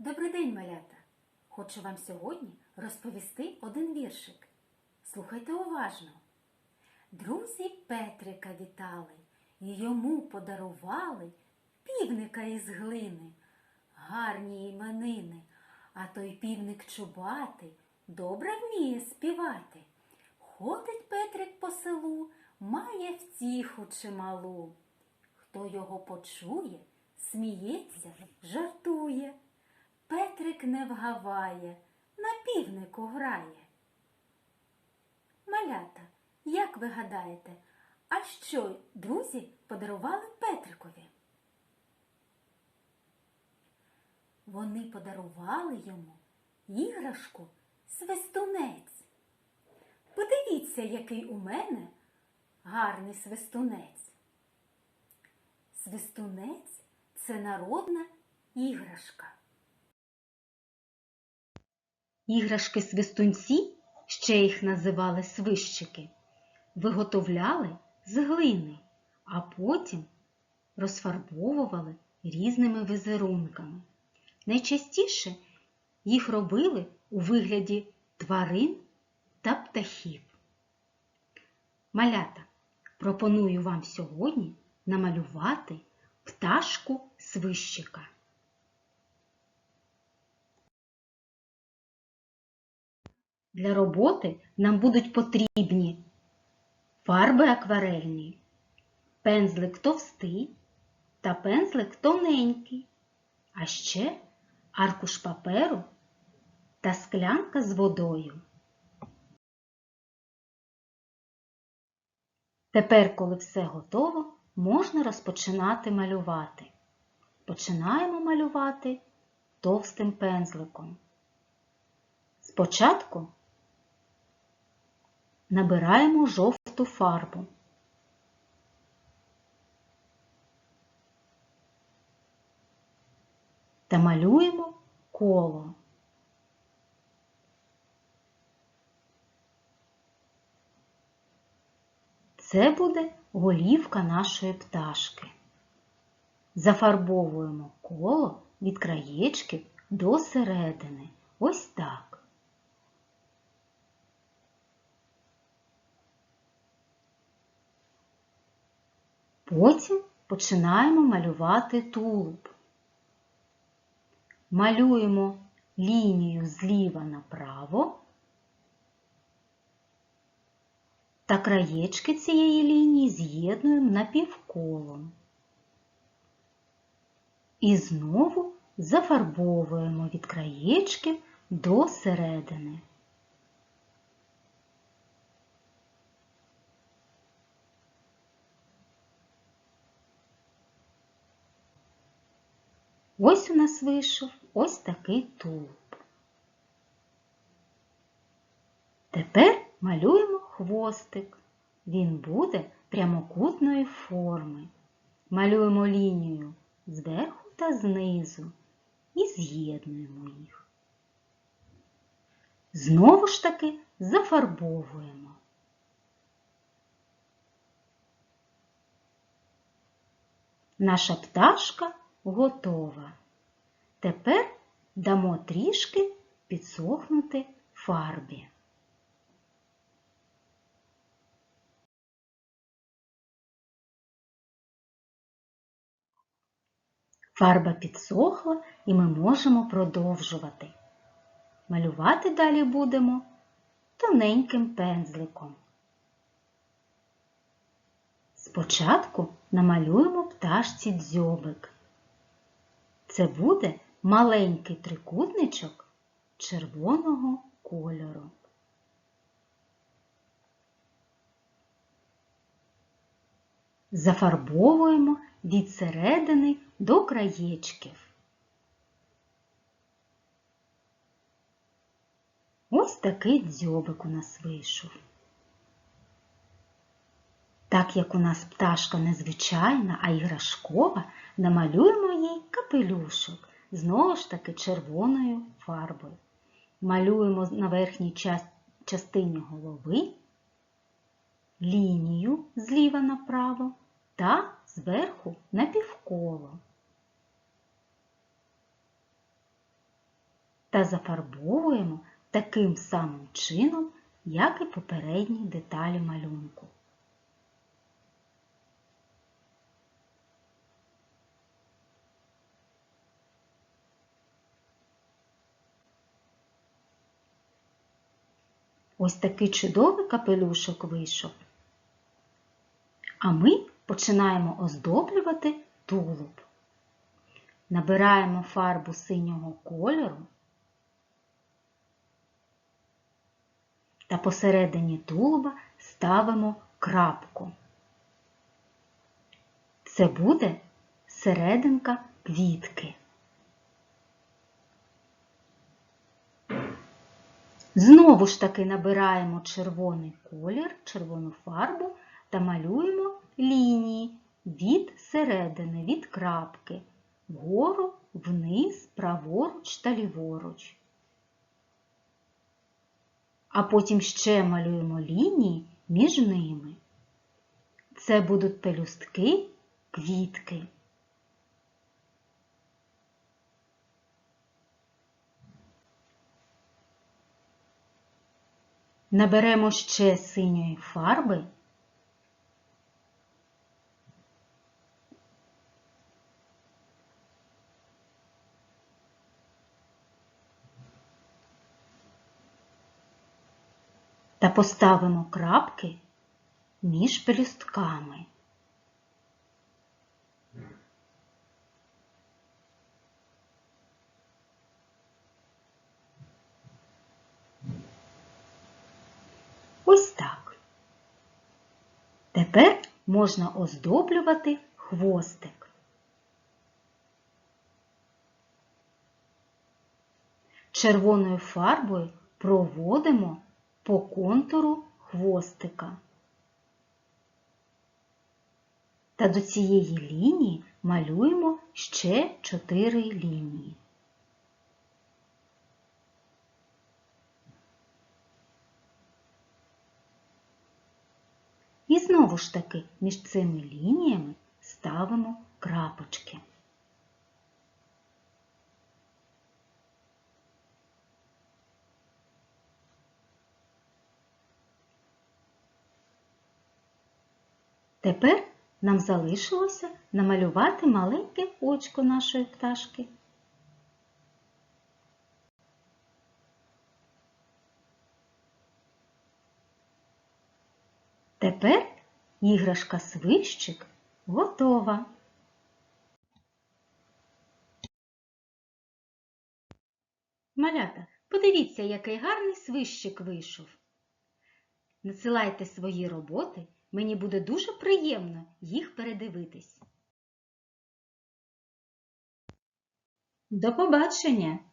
Добрий день, малята! Хочу вам сьогодні розповісти один віршик. Слухайте уважно. Друзі Петрика вітали і йому подарували півника із глини, гарні іменини, а той півник чубатий добре вміє співати. Ходить Петрик по селу, має втіху чималу. Хто його почує, сміється, жартує. Петрик не вгаває, на півнику грає. Малята, як ви гадаєте, а що друзі подарували Петрикові? Вони подарували йому іграшку свистунець. Подивіться, який у мене гарний свистунець. Свистунець це народна іграшка. Іграшки свистунці, ще їх називали свищики, виготовляли з глини, а потім розфарбовували різними візерунками. Найчастіше їх робили у вигляді тварин та птахів. Малята, пропоную вам сьогодні намалювати пташку свищика. Для роботи нам будуть потрібні фарби акварельні, пензлик товстий та пензлик тоненький, а ще аркуш паперу та склянка з водою. Тепер, коли все готово, можна розпочинати малювати. Починаємо малювати товстим пензликом. Спочатку набираємо жовту фарбу. Та малюємо коло. Це буде голівка нашої пташки. Зафарбовуємо коло від краєчків до середини. Ось так. Потім починаємо малювати тулуб. Малюємо лінію зліва направо та краєчки цієї лінії з'єднуємо напівколом. І знову зафарбовуємо від краєчків до середини. Ось у нас вийшов ось такий тулуб. Тепер малюємо хвостик. Він буде прямокутної форми. Малюємо лінію зверху та знизу і з'єднуємо їх. Знову ж таки зафарбовуємо. Наша пташка готова. Тепер дамо трішки підсохнути фарбі. Фарба підсохла і ми можемо продовжувати. Малювати далі будемо тоненьким пензликом. Спочатку намалюємо пташці дзьобик. Це буде маленький трикутничок червоного кольору. Зафарбовуємо від середини до краєчків. Ось такий дзьобик у нас вийшов. Так як у нас пташка незвичайна, а іграшкова, намалюємо їй капелюшок, знову ж таки червоною фарбою. Малюємо на верхній частині голови лінію зліва направо та зверху напівколо. та зафарбовуємо таким самим чином, як і попередні деталі малюнку. Ось такий чудовий капелюшок вийшов. А ми починаємо оздоблювати тулуб. Набираємо фарбу синього кольору та посередині тулуба ставимо крапку. Це буде серединка квітки. Знову ж таки набираємо червоний колір, червону фарбу та малюємо лінії від середини, від крапки, вгору, вниз, праворуч та ліворуч. А потім ще малюємо лінії між ними. Це будуть пелюстки, квітки. Наберемо ще синьої фарби. Та поставимо крапки між пелюстками. Ось так. Тепер можна оздоблювати хвостик. Червоною фарбою проводимо по контуру хвостика. Та до цієї лінії малюємо ще 4 лінії. Знову ж таки між цими лініями ставимо крапочки. Тепер нам залишилося намалювати маленьке очко нашої пташки. Тепер іграшка свищик готова. Малята, подивіться, який гарний свищик вийшов. Насилайте свої роботи, мені буде дуже приємно їх передивитись. До побачення!